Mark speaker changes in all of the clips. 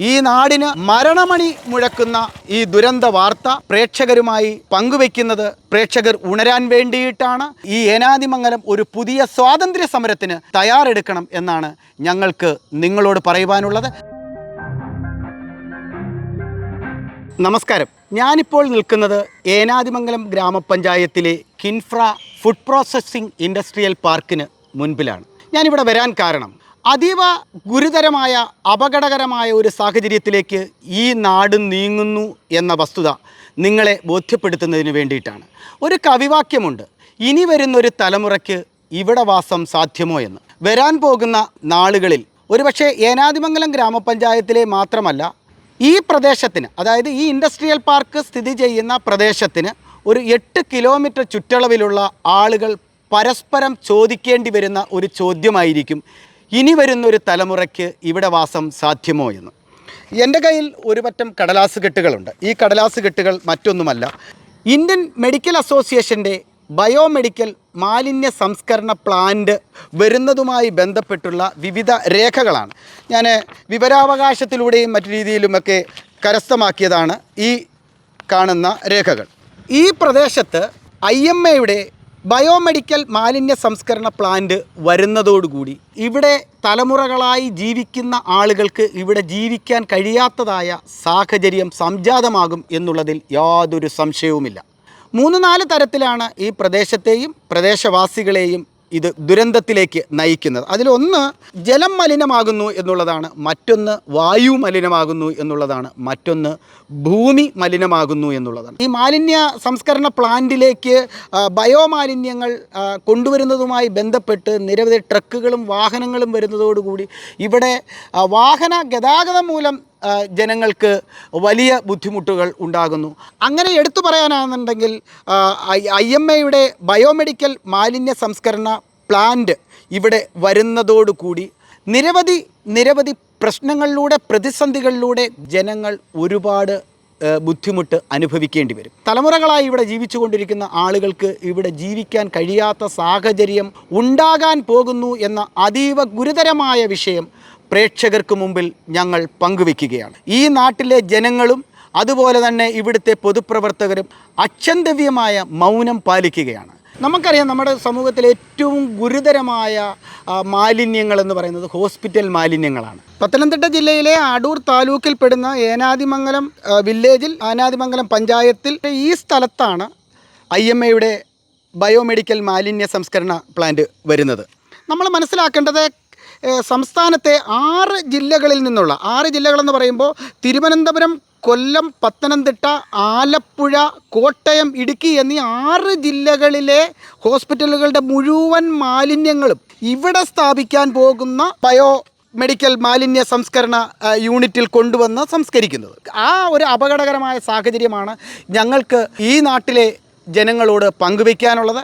Speaker 1: ഈ നാടിന് മരണമണി മുഴക്കുന്ന ഈ ദുരന്ത വാർത്ത പ്രേക്ഷകരുമായി പങ്കുവെക്കുന്നത് പ്രേക്ഷകർ ഉണരാൻ വേണ്ടിയിട്ടാണ്. ഈ ഏനാദിമംഗലം ഒരു പുതിയ സ്വാതന്ത്ര്യ സമരത്തിന് തയ്യാറെടുക്കണം എന്നാണ് ഞങ്ങൾക്ക് നിങ്ങളോട് പറയുവാനുള്ളത്. നമസ്കാരം. ഞാനിപ്പോൾ നിൽക്കുന്നത് ഏനാദിമംഗലം ഗ്രാമപഞ്ചായത്തിലെ കിൻഫ്ര ഫുഡ് പ്രോസസ്സിംഗ് ഇൻഡസ്ട്രിയൽ പാർക്കിന് മുൻപിലാണ്. ഞാനിവിടെ വരാൻ കാരണം അതീവ ഗുരുതരമായ അപകടകരമായ ഒരു സാഹചര്യത്തിലേക്ക് ഈ നാട് നീങ്ങുന്നു എന്ന വസ്തുത നിങ്ങളെ ബോധ്യപ്പെടുത്തുന്നതിന് വേണ്ടിയിട്ടാണ്. ഒരു കവിവാക്യമുണ്ട്. ഇനി വരുന്നൊരു തലമുറയ്ക്ക് ഇവിടെ വാസം സാധ്യമോ എന്ന്. വരാൻ പോകുന്ന നാളുകളിൽ ഒരുപക്ഷെ ഏനാതിമംഗലം ഗ്രാമപഞ്ചായത്തിലെ മാത്രമല്ല ഈ പ്രദേശത്തിന് അതായത് ഈ ഇൻഡസ്ട്രിയൽ പാർക്ക് സ്ഥിതി ചെയ്യുന്ന പ്രദേശത്തിന് ഒരു എട്ട് കിലോമീറ്റർ ചുറ്റളവിലുള്ള ആളുകൾ പരസ്പരം ചോദിക്കേണ്ടി വരുന്ന ഒരു ചോദ്യമായിരിക്കും ഇനി വരുന്നൊരു തലമുറയ്ക്ക് ഇവിടെ വാസം സാധ്യമോ എന്ന്. എന്റെ കയ്യിൽ ഒരു പറ്റം കടലാസ് കെട്ടുകളുണ്ട്. ഈ കടലാസ് കെട്ടുകൾ മറ്റൊന്നുമല്ല. ഇന്ത്യൻ മെഡിക്കൽ അസോസിയേഷന്റെ ബയോമെഡിക്കൽ മാലിന്യ സംസ്കരണ പ്ലാന്റ് വരുന്നതുമായി ബന്ധപ്പെട്ടുള്ള വിവിധ രേഖകളാണ്. ഞാൻ വിവരാവകാശത്തിലൂടെയും മറ്റു രീതിയിലുമൊക്കെ കരസ്ഥമാക്കിയതാണ് ഈ കാണുന്ന രേഖകൾ. ഈ പ്രദേശത്ത് ഐ എം എയുടെ ബയോമെഡിക്കൽ മാലിന്യ സംസ്കരണ പ്ലാന്റ് വരുന്നതോടുകൂടി ഇവിടെ തലമുറകളായി ജീവിക്കുന്ന ആളുകൾക്ക് ഇവിടെ ജീവിക്കാൻ കഴിയാത്തതായ സാഹചര്യം സംജാതമാകും എന്നുള്ളതിൽ യാതൊരു സംശയവുമില്ല. മൂന്ന് നാല് തരത്തിലാണ് ഈ പ്രദേശത്തെയും പ്രദേശവാസികളെയും ഇത് ദുരന്തത്തിലേക്ക് നയിക്കുന്നത്. അതിലൊന്ന് ജലം മലിനമാകുന്നു എന്നുള്ളതാണ്. മറ്റൊന്ന് വായു മലിനമാകുന്നു എന്നുള്ളതാണ്. മറ്റൊന്ന് ഭൂമി മലിനമാകുന്നു എന്നുള്ളതാണ്. ഈ മാലിന്യ സംസ്കരണ പ്ലാന്റിലേക്ക് ബയോ ബയോമാലിന്യങ്ങൾ കൊണ്ടുവരുന്നതുമായി ബന്ധപ്പെട്ട് നിരവധി ട്രക്കുകളും വാഹനങ്ങളും വരുന്നതോടുകൂടി ഇവിടെ വാഹന ഗതാഗതം മൂലം ജനങ്ങൾക്ക് വലിയ ബുദ്ധിമുട്ടുകൾ ഉണ്ടാകുന്നു. അങ്ങനെ എടുത്തു പറയാനാണെന്നുണ്ടെങ്കിൽ ഐ എം എയുടെ ബയോമെഡിക്കൽ മാലിന്യ സംസ്കരണ പ്ലാന്റ് ഇവിടെ വരുന്നതോടുകൂടി നിരവധി നിരവധി പ്രശ്നങ്ങളിലൂടെ പ്രതിസന്ധികളിലൂടെ ജനങ്ങൾ ഒരുപാട് ബുദ്ധിമുട്ട് അനുഭവിക്കേണ്ടി വരും. തലമുറകളായി ഇവിടെ ജീവിച്ചുകൊണ്ടിരിക്കുന്ന ആളുകൾക്ക് ഇവിടെ ജീവിക്കാൻ കഴിയാത്ത സാഹചര്യം ഉണ്ടാകാൻ പോകുന്നു എന്ന അതീവ ഗുരുതരമായ വിഷയം പ്രേക്ഷകർക്ക് മുമ്പിൽ ഞങ്ങൾ പങ്കുവെക്കുകയാണ് ഈ നാട്ടിലെ ജനങ്ങളും അതുപോലെ തന്നെ ഇവിടുത്തെ പൊതുപ്രവർത്തകരും അക്ഷന്തവ്യമായ മൗനം പാലിക്കുകയാണ്. നമുക്കറിയാം നമ്മുടെ സമൂഹത്തിലെ ഏറ്റവും ഗുരുതരമായ മാലിന്യങ്ങൾ എന്ന് പറയുന്നത് ഹോസ്പിറ്റൽ മാലിന്യങ്ങളാണ്. പത്തനംതിട്ട ജില്ലയിലെ അടൂർ താലൂക്കിൽപ്പെടുന്ന ഏനാദിമംഗലം വില്ലേജിൽ ആനാദിമംഗലം പഞ്ചായത്തിൽ ഈ സ്ഥലത്താണ് ഐ എം എയുടെ ബയോമെഡിക്കൽ മാലിന്യ സംസ്കരണ പ്ലാന്റ് വരുന്നത്. നമ്മൾ മനസ്സിലാക്കേണ്ടത് സംസ്ഥാനത്തെ ആറ് ജില്ലകളിൽ നിന്നുള്ള ആറ് ജില്ലകളെന്ന് പറയുമ്പോൾ തിരുവനന്തപുരം കൊല്ലം പത്തനംതിട്ട ആലപ്പുഴ കോട്ടയം ഇടുക്കി എന്നീ ആറ് ജില്ലകളിലെ ഹോസ്പിറ്റലുകളുടെ മുഴുവൻ മാലിന്യങ്ങളും ഇവിടെ സ്ഥാപിക്കാൻ പോകുന്ന ബയോ മെഡിക്കൽ മാലിന്യ സംസ്കരണ യൂണിറ്റിൽ കൊണ്ടുവന്ന് സംസ്കരിക്കുന്നത്. ആ ഒരു അപകടകരമായ സാഹചര്യമാണ് ഞങ്ങൾക്ക് ഈ നാട്ടിലെ ജനങ്ങളോട് പങ്കുവയ്ക്കാനുള്ളത്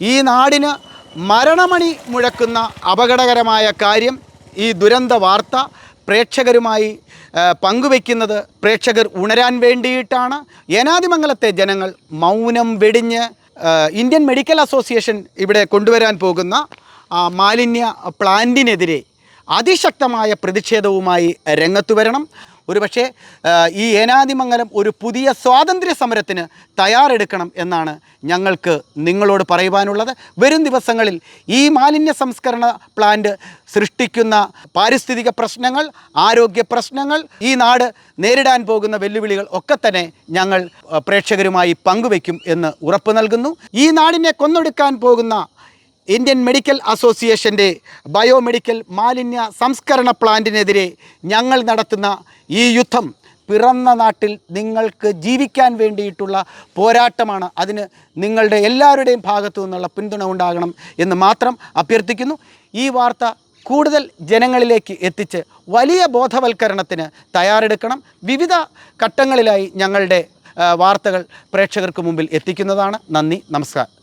Speaker 1: ഈ നാടിന് മരണമണി മുഴക്കുന്ന അപകടകരമായ കാര്യം ഈ ദുരന്ത വാർത്ത പ്രേക്ഷകരുമായി പങ്കുവെക്കുന്നത് പ്രേക്ഷകർ ഉണരാൻ വേണ്ടിയിട്ടാണ്. യനാദിമംഗലത്തെ ജനങ്ങൾ മൗനം വെടിഞ്ഞ് ഇന്ത്യൻ മെഡിക്കൽ അസോസിയേഷൻ ഇവിടെ കൊണ്ടുവരാൻ പോകുന്ന മാലിന്യ പ്ലാന്റിനെതിരെ അതിശക്തമായ പ്രതിഷേധവുമായി രംഗത്തു വരണം. ഒരുപക്ഷെ ഈ ഏനാദിമംഗലം ഒരു പുതിയ സ്വാതന്ത്ര്യ സമരത്തിന് തയ്യാറെടുക്കണം എന്നാണ് ഞങ്ങൾക്ക് നിങ്ങളോട് പറയുവാനുള്ളത്. വരും ദിവസങ്ങളിൽ ഈ മാലിന്യ സംസ്കരണ പ്ലാന്റ് സൃഷ്ടിക്കുന്ന പാരിസ്ഥിതിക പ്രശ്നങ്ങൾ ആരോഗ്യ പ്രശ്നങ്ങൾ ഈ നാട് നേരിടാൻ പോകുന്ന വെല്ലുവിളികൾ ഒക്കെ തന്നെ ഞങ്ങൾ പ്രേക്ഷകരുമായി പങ്കുവയ്ക്കും എന്ന് ഉറപ്പ് നൽകുന്നു. ഈ നാടിനെ കൊന്നൊടുക്കാൻ പോകുന്ന ഇന്ത്യൻ മെഡിക്കൽ അസോസിയേഷന്റെ ബയോമെഡിക്കൽ മാലിന്യ സംസ്കരണ പ്ലാന്റിനെതിരെ ഞങ്ങൾ നടത്തുന്ന ഈ യുദ്ധം പിറന്ന നാട്ടിൽ നിങ്ങൾക്ക് ജീവിക്കാൻ വേണ്ടിയിട്ടുള്ള പോരാട്ടമാണ്. അതിന് നിങ്ങളുടെ എല്ലാവരുടെയും ഭാഗത്തു നിന്നുള്ള പിന്തുണ ഉണ്ടാകണം എന്ന് മാത്രം അഭ്യർത്ഥിക്കുന്നു. ഈ വാർത്ത കൂടുതൽ ജനങ്ങളിലേക്ക് എത്തിച്ച് വലിയ ബോധവൽക്കരണത്തിന് തയ്യാറെടുക്കണം. വിവിധ ഘട്ടങ്ങളിലായി ഞങ്ങളുടെ വാർത്തകൾ പ്രേക്ഷകർക്ക് മുമ്പിൽ എത്തിക്കുന്നതാണ്. നന്ദി നമസ്കാരം.